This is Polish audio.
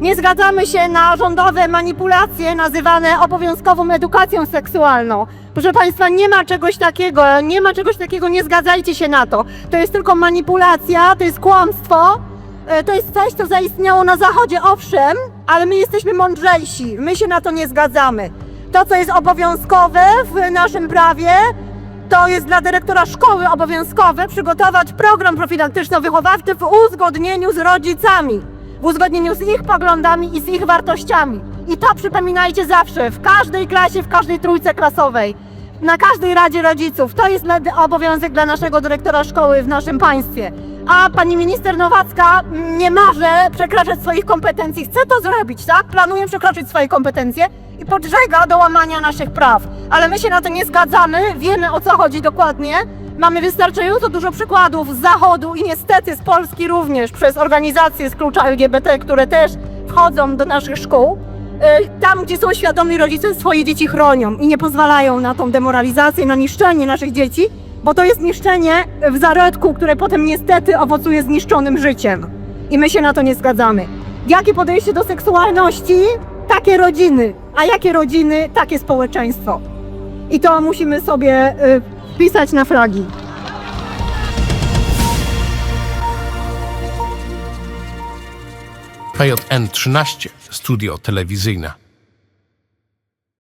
Nie zgadzamy się na rządowe manipulacje nazywane obowiązkową edukacją seksualną. Proszę Państwa, nie ma czegoś takiego, nie ma czegoś takiego, nie zgadzajcie się na to. To jest tylko manipulacja, to jest kłamstwo, e, to jest coś, co zaistniało na Zachodzie, owszem, ale my jesteśmy mądrzejsi, my się na to nie zgadzamy. To, co jest obowiązkowe w naszym prawie, to jest dla dyrektora szkoły obowiązkowe przygotować program profilaktyczno-wychowawczy w uzgodnieniu z rodzicami, w uzgodnieniu z ich poglądami i z ich wartościami. I to przypominajcie zawsze, w każdej klasie, w każdej trójce klasowej, na każdej Radzie Rodziców. To jest obowiązek dla naszego dyrektora szkoły w naszym państwie. A pani minister Nowacka nie może przekraczać swoich kompetencji. Chce to zrobić, tak? Planuje przekroczyć swoje kompetencje i podżega do łamania naszych praw. Ale my się na to nie zgadzamy, wiemy o co chodzi dokładnie. Mamy wystarczająco dużo przykładów z Zachodu i niestety z Polski również przez organizacje z klucza LGBT, które też wchodzą do naszych szkół. Y, Tam, gdzie są świadomi rodzice, swoje dzieci chronią i nie pozwalają na tą demoralizację, na niszczenie naszych dzieci, bo to jest niszczenie w zarodku, które potem niestety owocuje zniszczonym życiem. I my się na to nie zgadzamy. Jakie podejście do seksualności? Takie rodziny. A jakie rodziny? Takie społeczeństwo. I to musimy sobie wpisać na flagi. PJN 13, studio telewizyjne.